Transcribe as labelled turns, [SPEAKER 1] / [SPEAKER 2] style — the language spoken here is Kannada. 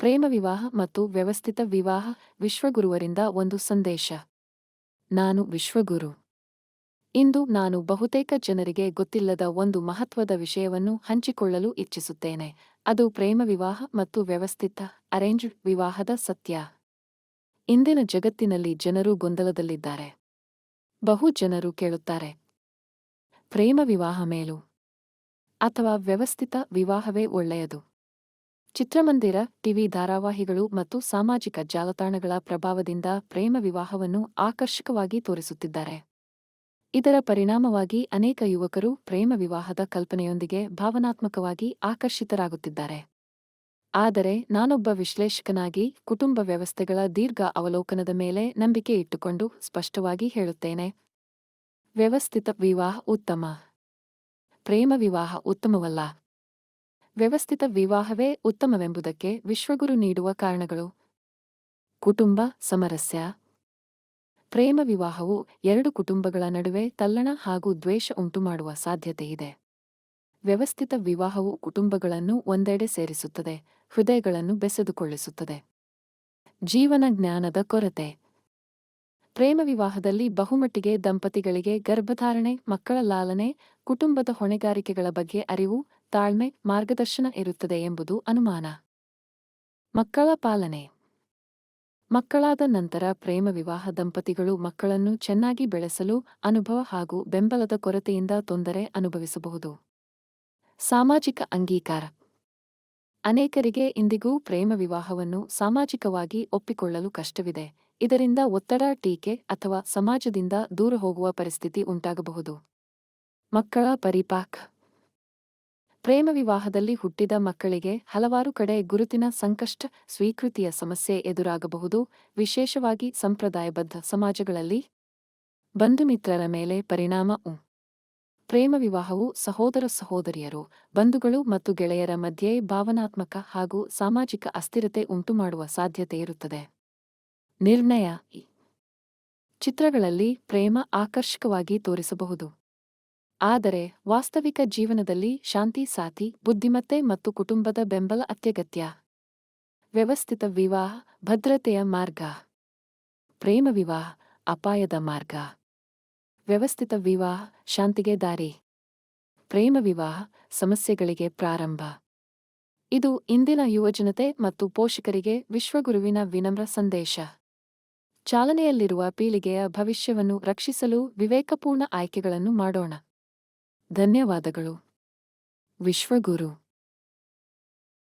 [SPEAKER 1] ಪ್ರೇಮ ವಿವಾಹ ಮತ್ತು ವ್ಯವಸ್ಥಿತ ವಿವಾಹ ವಿಶ್ವಗುರುವರಿಂದ ಒಂದು ಸಂದೇಶ. ನಾನು ವಿಶ್ವಗುರು. ಇಂದು ನಾನು ಬಹುತೇಕ ಜನರಿಗೆ ಗೊತ್ತಿಲ್ಲದ ಒಂದು ಮಹತ್ವದ ವಿಷಯವನ್ನು ಹಂಚಿಕೊಳ್ಳಲು ಇಚ್ಛಿಸುತ್ತೇನೆ ಅದು ಪ್ರೇಮ ವಿವಾಹ ಮತ್ತು ವ್ಯವಸ್ಥಿತ ಅರೇಂಜ್ಡ್ ವಿವಾಹದ ಸತ್ಯ. ಇಂದಿನ ಜಗತ್ತಿನಲ್ಲಿ ಜನರು ಗೊಂದಲದಲ್ಲಿದ್ದಾರೆ. ಬಹು ಜನರು ಕೇಳುತ್ತಾರೆ, ಪ್ರೇಮ ವಿವಾಹ ಮೇಲು? ಅಥವಾ ವ್ಯವಸ್ಥಿತ ವಿವಾಹವೇ ಒಳ್ಳೆಯದು? ಚಿತ್ರಮಂದಿರ, ಟಿವಿ ಧಾರಾವಾಹಿಗಳು ಮತ್ತು ಸಾಮಾಜಿಕ ಜಾಲತಾಣಗಳ ಪ್ರಭಾವದಿಂದ ಪ್ರೇಮ ವಿವಾಹವನ್ನು ಆಕರ್ಷಕವಾಗಿ ತೋರಿಸುತ್ತಿದ್ದಾರೆ. ಇದರ ಪರಿಣಾಮವಾಗಿ ಅನೇಕ ಯುವಕರು ಪ್ರೇಮ ವಿವಾಹದ ಕಲ್ಪನೆಯೊಂದಿಗೆ ಭಾವನಾತ್ಮಕವಾಗಿ ಆಕರ್ಷಿತರಾಗುತ್ತಿದ್ದಾರೆ. ಆದರೆ ನಾನೊಬ್ಬ ವಿಶ್ಲೇಷಕನಾಗಿ ಕುಟುಂಬ ವ್ಯವಸ್ಥೆಗಳ ದೀರ್ಘ ಅವಲೋಕನದ ಮೇಲೆ ನಂಬಿಕೆ ಇಟ್ಟುಕೊಂಡು ಸ್ಪಷ್ಟವಾಗಿ ಹೇಳುತ್ತೇನೆ. ವ್ಯವಸ್ಥಿತ ವಿವಾಹ ಉತ್ತಮ. ಪ್ರೇಮ ವಿವಾಹ ಉತ್ತಮವಲ್ಲ. ವ್ಯವಸ್ಥಿತ ವಿವಾಹವೇ ಉತ್ತಮವೆಂಬುದಕ್ಕೆ ವಿಶ್ವಗುರು ನೀಡುವ ಕಾರಣಗಳು. ಕುಟುಂಬ ಸಮರಸ್ಯ. ಪ್ರೇಮ ವಿವಾಹವು ಎರಡು ಕುಟುಂಬಗಳ ನಡುವೆ ತಲ್ಲಣ ಹಾಗೂ ದ್ವೇಷ ಉಂಟುಮಾಡುವ ಸಾಧ್ಯತೆಯಿದೆ ವ್ಯವಸ್ಥಿತ ವಿವಾಹವು ಕುಟುಂಬಗಳನ್ನು ಒಂದೆಡೆ ಸೇರಿಸುತ್ತದೆ, ಹೃದಯಗಳನ್ನು ಬೆಸೆದುಕೊಳ್ಳಿಸುತ್ತದೆ ಜೀವನ ಜ್ಞಾನದ ಕೊರತೆ. ಪ್ರೇಮ ವಿವಾಹದಲ್ಲಿ ಬಹುಮಟ್ಟಿಗೆ ದಂಪತಿಗಳಿಗೆ ಗರ್ಭಧಾರಣೆ, ಮಕ್ಕಳ ಲಾಲನೆ, ಕುಟುಂಬದ ಹೊಣೆಗಾರಿಕೆಗಳ ಬಗ್ಗೆ ಅರಿವು ತಾಳ್ಮೆ ಮಾರ್ಗದರ್ಶನ ಇರುತ್ತದೆ ಎಂಬುದು ಅನುಮಾನ. ಮಕ್ಕಳ ಪಾಲನೆ. ಮಕ್ಕಳಾದ ನಂತರ ಪ್ರೇಮ ವಿವಾಹ ದಂಪತಿಗಳು ಮಕ್ಕಳನ್ನು ಚೆನ್ನಾಗಿ ಬೆಳೆಸಲು ಅನುಭವ ಹಾಗೂ ಬೆಂಬಲದ ಕೊರತೆಯಿಂದ ತೊಂದರೆ ಅನುಭವಿಸಬಹುದು. ಸಾಮಾಜಿಕ ಅಂಗೀಕಾರ. ಅನೇಕರಿಗೆ ಇಂದಿಗೂ ಪ್ರೇಮ ವಿವಾಹವನ್ನು ಸಾಮಾಜಿಕವಾಗಿ ಒಪ್ಪಿಕೊಳ್ಳಲು ಕಷ್ಟವಿದೆ. ಇದರಿಂದ ಒತ್ತಡ, ಟೀಕೆ ಅಥವಾ ಸಮಾಜದಿಂದ ದೂರ ಹೋಗುವ ಪರಿಸ್ಥಿತಿ ಉಂಟಾಗಬಹುದು. ಮಕ್ಕಳ ಪರಿಪಾಕ್. ಪ್ರೇಮ ವಿವಾಹದಲ್ಲಿ ಹುಟ್ಟಿದ ಮಕ್ಕಳಿಗೆ ಹಲವಾರು ಕಡೆ ಗುರುತಿನ ಸಂಕಷ್ಟ, ಸ್ವೀಕೃತಿಯ ಸಮಸ್ಯೆ ಎದುರಾಗಬಹುದು. ವಿಶೇಷವಾಗಿ ಸಂಪ್ರದಾಯಬದ್ಧ ಸಮಾಜಗಳಲ್ಲಿ ಬಂಧುಮಿತ್ರರ ಮೇಲೆ ಪರಿಣಾಮ ಉ. ಪ್ರೇಮ ವಿವಾಹವು ಸಹೋದರ ಸಹೋದರಿಯರು, ಬಂಧುಗಳು ಮತ್ತು ಗೆಳೆಯರ ಮಧ್ಯೆ ಭಾವನಾತ್ಮಕ ಹಾಗೂ ಸಾಮಾಜಿಕ ಅಸ್ಥಿರತೆ ಉಂಟುಮಾಡುವ ಸಾಧ್ಯತೆಯಿರುತ್ತದೆ ನಿರ್ಣಯ ಚಿತ್ರಗಳಲ್ಲಿ ಪ್ರೇಮ ಆಕರ್ಷಕವಾಗಿ ತೋರಿಸಬಹುದು. ಆದರೆ ವಾಸ್ತವಿಕ ಜೀವನದಲ್ಲಿ ಶಾಂತಿ ಸಾತಿ ಬುದ್ಧಿಮತ್ತೆ ಮತ್ತು ಕುಟುಂಬದ ಬೆಂಬಲ ಅತ್ಯಗತ್ಯ. ವ್ಯವಸ್ಥಿತ ವಿವಾಹ, ಭದ್ರತೆಯ ಮಾರ್ಗ. ಪ್ರೇಮ ವಿವಾಹ, ಅಪಾಯದ ಮಾರ್ಗ. ವ್ಯವಸ್ಥಿತ ವಿವಾಹ, ಶಾಂತಿಗೆ ದಾರಿ. ಪ್ರೇಮ ವಿವಾಹ, ಸಮಸ್ಯೆಗಳಿಗೆ ಪ್ರಾರಂಭ. ಇದು ಇಂದಿನ ಯುವಜನತೆ ಮತ್ತು ಪೋಷಕರಿಗೆ ವಿಶ್ವಗುರುವಿನ ವಿನಮ್ರ ಸಂದೇಶ. ಚಾಲನೆಯಲ್ಲಿರುವ ಪೀಳಿಗೆಯ ಭವಿಷ್ಯವನ್ನು ರಕ್ಷಿಸಲು ವಿವೇಕಪೂರ್ಣ ಆಯ್ಕೆಗಳನ್ನು ಮಾಡೋಣ. ಧನ್ಯವಾದಗಳು. ವಿಶ್ವಗುರು.